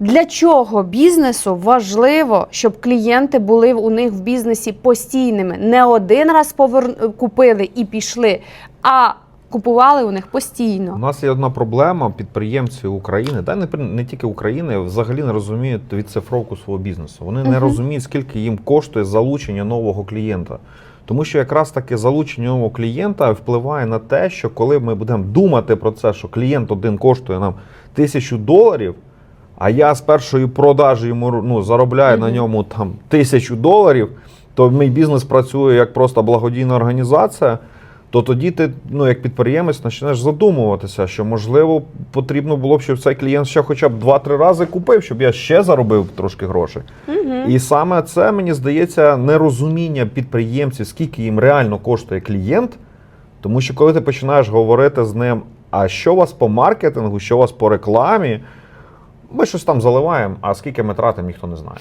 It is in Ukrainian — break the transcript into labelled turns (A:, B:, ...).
A: Для чого бізнесу важливо, щоб клієнти були у них в бізнесі постійними? Не один раз повер... купили і пішли, а купували у них постійно.
B: У нас є одна проблема підприємці України, та не, не тільки України, взагалі не розуміють відцифровку свого бізнесу. Вони не розуміють, скільки їм коштує залучення нового клієнта. Тому що якраз таки залучення нового клієнта впливає на те, що коли ми будемо думати про це, що клієнт один коштує нам тисячу доларів, а я з першої продажі йому ну, заробляю на ньому там тисячу доларів, то мій бізнес працює як просто благодійна організація. То тоді ти, ну як підприємець, почнеш задумуватися, що можливо потрібно було б, щоб цей клієнт ще хоча б 2-3 рази купив, щоб я ще заробив трошки грошей.
A: Угу.
B: І саме це мені здається нерозуміння підприємців, скільки їм реально коштує клієнт. Тому що коли ти починаєш говорити з ним, а що у вас по маркетингу, що у вас по рекламі, ми щось там заливаємо, а скільки ми тратимо, ніхто не знає.